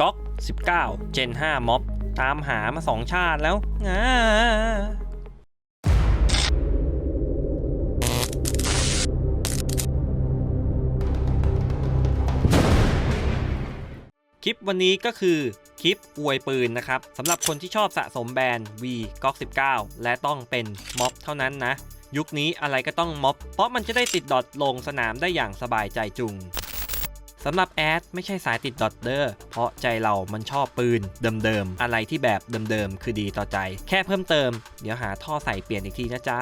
ก๊อก19 Gen 5ม็อบ ตามหามาสองชาติแล้วอ่าคลิปวันนี้ก็คือคลิปอวยปืนนะครับสำหรับคนที่ชอบสะสมแบรนด์ V ก๊อก19 และต้องเป็นม็อบเท่านั้นนะ ยุคนี้อะไรก็ต้องม็อบ เพราะมันจะได้ติดดอทลงสนามได้อย่างสบายใจจุง สำหรับแอดไม่ใช่สายติดดอทเดอร์เพราะใจเรามันชอบปืนเดิมๆ อะไรที่แบบเดิมๆ คือดีต่อใจ แค่เพิ่มเติม เดี๋ยวหาท่อใส่เปลี่ยนอีกทีนะจ๊ะ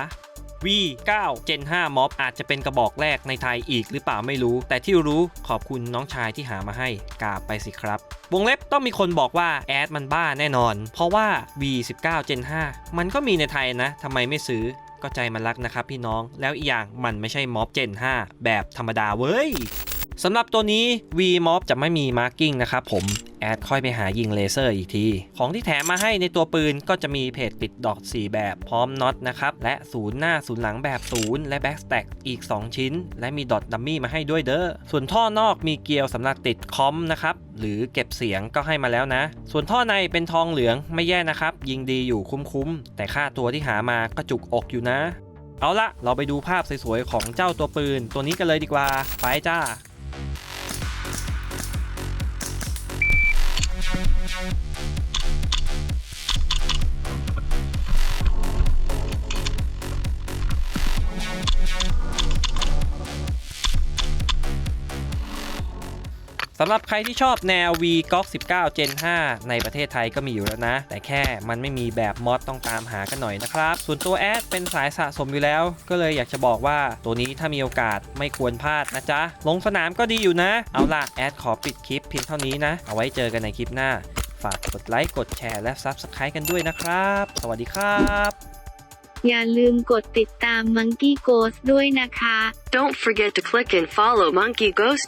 V9 Gen 5ม็อบอาจจะเป็นกระบอกแรกในไทยอีกหรือเปล่าไม่รู้ แต่ที่รู้ขอบคุณน้องชายที่หามาให้กราบไปสิครับ วงเล็บต้องมีคนบอกว่าแอดมันบ้าแน่นอน เพราะว่า V19 Gen 5 มันก็มีในไทยนะทำไมไม่ซื้อก็ใจมันรักนะครับพี่น้องแล้วอีกอย่างมันไม่ใช่ม็อบ Gen 5แบบธรรมดาเว้ย สำหรับตัวนี้ V Mob จะไม่มีมาร์กิ้งนะครับผมแอดค่อยไปหายิงเลเซอร์อีกที ของที่แถมมาให้ในตัวปืนก็จะมีเพจติดดอก 4 แบบพร้อมน็อตนะครับ และศูนย์หน้าศูนย์หลังแบบศูนย์และแบ็กสแต็กอีก 2 ชิ้น และมีดอทดัมมี่มาให้ด้วยเด้อ ส่วนท่อนอกมีเกลียวสำหรับติดคอมนะครับ หรือเก็บเสียงก็ให้มาแล้วนะ ส่วนท่อในเป็นทองเหลืองไม่แย่นะครับ ยิงดีอยู่คุ้มๆแต่ค่าตัวที่หามาก็จุกอกอยู่นะ เอาละเราไปดูภาพสวยๆของเจ้าตัวปืน ตัวนี้กันเลยดีกว่าไปจ้า สำหรับใครที่ชอบแนว V g o g 19 Gen 5 ในประเทศไทยก็มีอยู่แล้วนะ แต่แค่มันไม่มีแบบมอดต้องตามหากันหน่อยนะครับ ส่วนตัวแอดเป็นสายสะสมอยู่แล้ว ก็เลยอยากจะบอกว่าตัวนี้ถ้ามีโอกาสไม่ควรพลาดนะจ๊ะ ลงสนามก็ดีอยู่นะ เอาล่ะ แอดขอปิดคลิปเพียงเท่านี้นะ เอาไว้เจอกันในคลิปหน้า ฝากกดไลค์กดแชร์และ Subscribe กันด้วยนะครับ สวัสดีครับ อย่าลืมกดติดตาม Monkey Ghost ด้วยนะคะ Don't forget to click and follow Monkey Ghost.